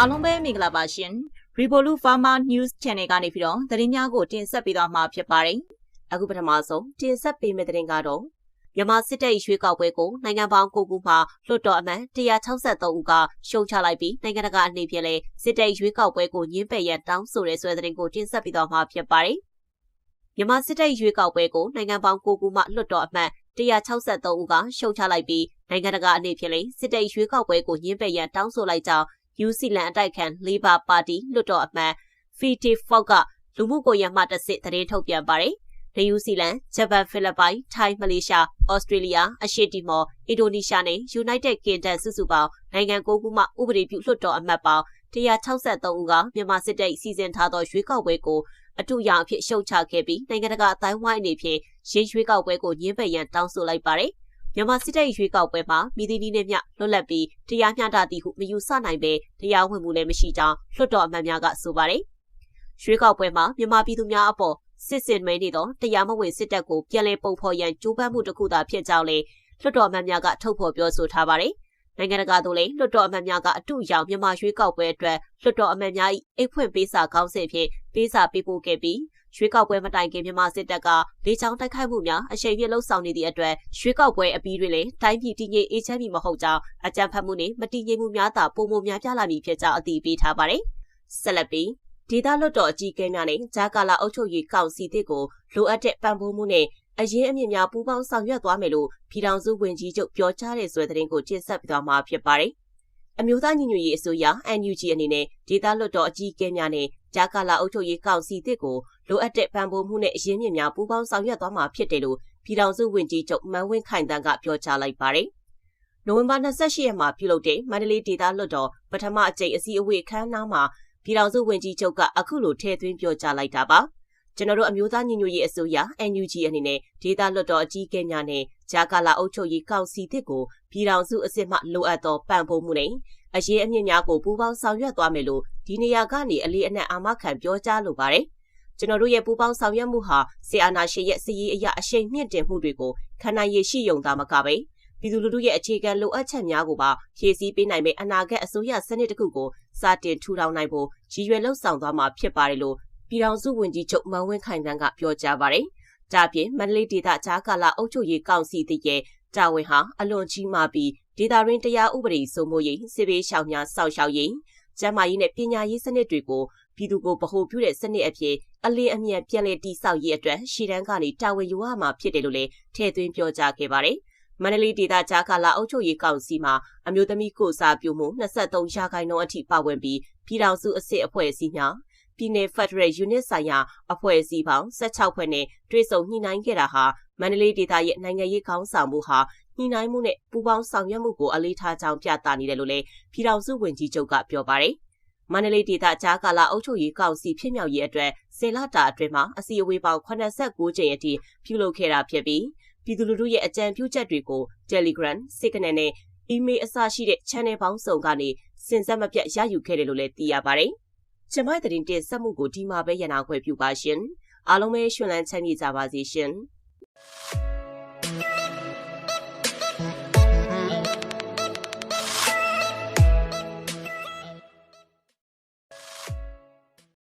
အားလုံးပဲမင်္ဂလာပါရှင် Revolut Pharma News Channel ကနေပြီးတော့သတင်းများကိုတင်ဆက်ပေးသွားမှာဖြစ်ပါတယ်အခုပထမဆုံးတင်ဆက်ပေးမယ့်သတင်းကတော့မြန်မာစစ်တပ်ရွေးကောက်ပွဲကိုနိုင်ငံပေါင်း9ခုမှလွှတ်တော်အမတ်163ဦးကရှုံချလိုက်ပြီးနိုင်ငံတကာအနေဖြင့်လည်းစစ်တပ်ရွေးကောက်ပွဲကိုညှင်းပယ်ရန်တောင်းဆိုတဲ့ဆွဲသတင်းကိုတင်ဆက်ပေးသွားမှာဖြစ်ပါတယ်မြန်မာစစ်တပ်ရွေးကောက်ပွဲကိုနိုင်ငံပေါင်း9ခုမှလွှတ်တော်အမတ်163ဦးကရှုံချလိုက်ပြီးနိုင်ငံတကာအနေဖြင့်လည်းစစ်တပ်ရွေးကောက်ပွဲကိုညှင်းပယ်ရန်တောင်းဆိုလိုက်ကြောင်း ယူစီလန်အတိုက်ခံ Labor Party လွှတ်တော်အမတ် Fiti Fox ကလူမှုကွန်ရက်မှတစ်ဆင့်သတင်းထုတ်ပြန်ပါတယ်။နယူးဇီလန်၊ဂျပန်၊ဖိလစ်ပိုင်၊ထိုင်း၊မလေးရှား၊ဩစတြေးလျ၊အရှေ့တီမော်၊အင်ဒိုနီးရှားနဲ့ United Kingdom စုစုပေါင်းနိုင်ငံ၉ခုမှဥပဒေပြုလွှတ်တော်အမတ်ပေါင်း163ဦးကမြန်မာစစ်တပ်စီစဉ်ထားသောရွေးကောက်ပွဲကိုအထူးရအဖြစ်ရှုံချခဲ့ပြီးနိုင်ငံတကာအတိုင်းဝိုင်းအနေဖြင့်ရင်းရွေးကောက်ပွဲကိုညှင်းပယ်ရန်တောင်းဆိုလိုက်ပါတယ်။ မြန်မာစစ်တပ်ရွေးကောက်ပွဲမှာမိသီးနည်းနဲ့မျှလွတ်လပ်ပြီးတရားမျှတသည်ဟုမယူဆနိုင်ပဲတရားဝင်မှုလည်းမရှိကြောင်းလွှတ်တော်အမတ်များကဆိုပါတယ်။ရွေးကောက်ပွဲမှာမြန်မာပြည်သူများအပေါ်စစ်စစ်မဲနေသောတရားမဝင်စစ်တပ်ကိုပြန်လည်ပုံဖော်ရန်ကြိုးပမ်းမှုတစ်ခုသာဖြစ်ကြောင်းလည်းလွှတ်တော်အမတ်များကထုတ်ဖော်ပြောဆိုထားပါတယ်။နိုင်ငံတကာသို့လည်းလွှတ်တော်အမတ်များကအတူရောက်မြန်မာရွေးကောက်ပွဲအတွက်လွှတ်တော်အမတ်များ၏အိတ်ဖွင့်ပေးစာကောင်းစဉ်ဖြင့်ပေးစာပေးပို့ခဲ့ပြီး ရွေးကောက်ပွဲမတိုင်ခင်မြန်မာစစ်တပ်ကလေကြောင်းတိုက်ခိုက်မှုများအရှိန်ပြင်းလှုပ်ဆောင်နေသည့်အတွက်ရွေးကောက်ပွဲအပြီးတွင်လည်းတိုင်းပြည်တည်ငြိမ်အေးချမ်းမည်မဟုတ်ကြောင်းအကြံဖတ်မှုနှင့်မတည်ငြိမ်မှုများသာပုံမများပြလာမည်ဖြစ်ကြောင်းအတည်ပြုထားပါတယ်။ဆက်လက်ပြီးဒေသလွတ်တော်အကြီးအကဲများနဲ့ဂျာကာလာအုပ်ချုပ်ရေးကောင်စီတစ်ကိုလိုအပ်တဲ့ပံ့ပိုးမှုနဲ့အရင်အမြင့်များပူးပေါင်းဆောင်ရွက်သွားမယ်လို့ပြည်ထောင်စုဝန်ကြီးချုပ်ပြောကြားတဲ့ဆိုတဲ့သတင်းကိုတင်ဆက်ပေးသွားမှာဖြစ်ပါတယ်။ အမျိုးသားညီညွတ်ရေးအစိုးရ NUG အနေနဲ့ဒေသလွတ်တော်အကြီးအကဲများနဲ့ဂျာကာလာအုပ်ချုပ်ရေးကောင်စီတစ်ကိုလိုအပ်တဲ့ပံ့ပိုးမှုနဲ့အရင်းမြစ်များပူးပေါင်းဆောင်ရွက်သွားမှာဖြစ်တယ်လို့ပြည်ထောင်စုဝန်ကြီးချုပ်မန်းဝင်းခိုင်တန်းကပြောကြားလိုက်ပါတယ်။နိုဝင်ဘာ28ရက်မှာပြုလုပ်တဲ့မန္တလေးဒေသလွတ်တော်ပထမအကြိမ်အစည်းအဝေးခန်းနားမှာပြည်ထောင်စုဝန်ကြီးချုပ်ကအခုလိုထည့်သွင်းပြောကြားလိုက်တာပါ။ ကျွန်တော်တို့အမျိုးသားညီညွတ်ရေးအစိုးရ NUG အနေနဲ့ဒေသလွတ်တော်အကြီးအကဲများနဲ့ဂျာကာလာအုပ်ချုပ်ရေးကောင်စီတစ်ကိုပြည်ထောင်စုအစ်စ်မှလိုအပ်သောပံ့ပိုးမှုနဲ့အရေးအမြင့်များကိုပူးပေါင်းဆောင်ရွက်သွားမယ်လို့ဒီနေရာကနေအလေးအနက်အာမခံပြောကြားလိုပါတယ်။ကျွန်တော်တို့ရဲ့ပူးပေါင်းဆောင်ရွက်မှုဟာဆီအာနာရှင်ရဲ့စီရေးအရာအရှိန်မြင့်တင်မှုတွေကိုခံနိုင်ရရှိယုံသားမကပဲပြည်သူလူထုရဲ့အခြေခံလိုအပ်ချက်များကိုပါဖြည့်ဆည်းပေးနိုင်မယ့်အနာဂတ်အစိုးရစနစ်တစ်ခုကိုစတင်ထူထောင်နိုင်ဖို့ရည်ရွယ်လှုပ်ဆောင်သွားမှာဖြစ်ပါတယ်လို့ ပြည်ထောင်စုဝန်ကြီးချုပ်မန်ဝင်းခိုင်တန်းကပြောကြားပါတယ်။ဒါပြင်မန္တလေးဒေသကြားကာလအုပ်ချုပ်ရေးကောင်စီတည်ရဲ့တာဝန်ဟာအလွန်ကြီးမားပြီးဒေတာရင်းတရားဥပဒေစိုးမိုးရေးစစ်ဘေးရှောင်များစောင့်ရှောက်ရေးကျန်းမာရေးနဲ့ပညာရေးစနစ်တွေကိုပြည်သူကိုဗဟုပြုတဲ့စနစ်အဖြစ်အလင်းအမြန်ပြန်လည်တည်ဆောက်ရေးအတွက်ရှီတန်းကနေတာဝန်ယူရမှာဖြစ်တယ်လို့လည်းထည့်သွင်းပြောကြားခဲ့ပါတယ်။မန္တလေးဒေသကြားကာလအုပ်ချုပ်ရေးကောင်စီမှာအမျိုးသမီးကိုစားပြုမှု23ရာခိုင်နှုန်းအထိပါဝင်ပြီးပြည်ထောင်စုအစစ်အဖွဲ့အစည်းများ ပြည်내ဖက်ဒရယ်ယူနစ်ဆိုင်ရာအဖွဲ့အစည်းပေါင်း16ဖွဲ့နဲ့တွဲဆုံညှိနှိုင်းခဲ့တာဟာမန္တလေးဒေသရဲ့နိုင်ငံရေးခေါင်းဆောင်မှုဟာညှိနှိုင်းမှုနဲ့ပူးပေါင်းဆောင်ရွက်မှုကိုအလေးထားကြောင်းပြသနေတယ်လို့လည်းပြည်ထောင်စုဝန်ကြီးချုပ်ကပြောပါတယ်။မန္တလေးဒေသကြားကာလအုပ်ချုပ်ရေးကောင်စီဖြစ်မြောက်ရေးအတွက်ဆယ်လတာအတွင်းမှာအစည်းအဝေးပေါင်း89ကြိမ်အထိပြုလုပ်ခဲ့တာဖြစ်ပြီးပြည်သူလူထုရဲ့အကြံပြုချက်တွေကို Telegram, Signal နဲ့ email အစရှိတဲ့ channel ပေါင်းစုံကနေစင်ဆက်မပြတ်ရယူခဲ့တယ်လို့လည်းသိရပါတယ်။ ကျမရဲ့တင်တင်ဆက်မှုကိုဒီမှာပဲရနာခွဲပြုပါရှင်။အားလုံးပဲရှင်လန်းချမ်းမြေကြပါစေရှင်။